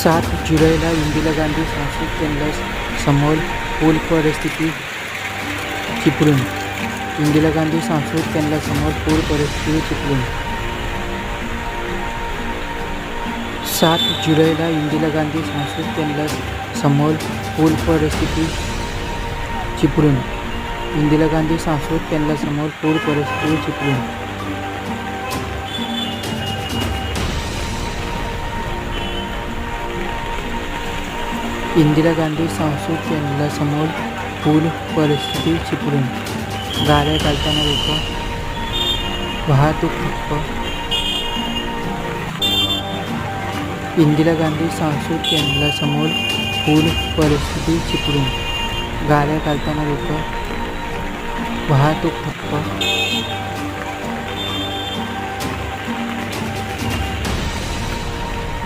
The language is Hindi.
सात जुलैला इंदिरा गांधी सांस्कृतिक केंद्रा समोर पूल परिस्थिती चिपळूण। इंदिरा गांधी सांस्कृतिक केंद्रासमोर पूर परिस्थिती चिपळूण। सात जुलैला इंदिरा गांधी सांस्कृतिक केंद्रा समोर पूल परिस्थिती चिपळूण। इंदिरा गांधी सांस्कृतिक केंद्रासमोर पूर परिस्थिती चिपळूण। इंदिरा गांधी सांस्कृतिक केंद्रासमोर पूल परिस्थिती चिपळूण. गाड्या चालताना लोक वाहतूक ठप्प. इंदिरा गांधी सांस्कृतिक केंद्रासमोर पूल परिस्थिती चिपळूण. गाड्या चालताना लोक वाहतूक ठप्प.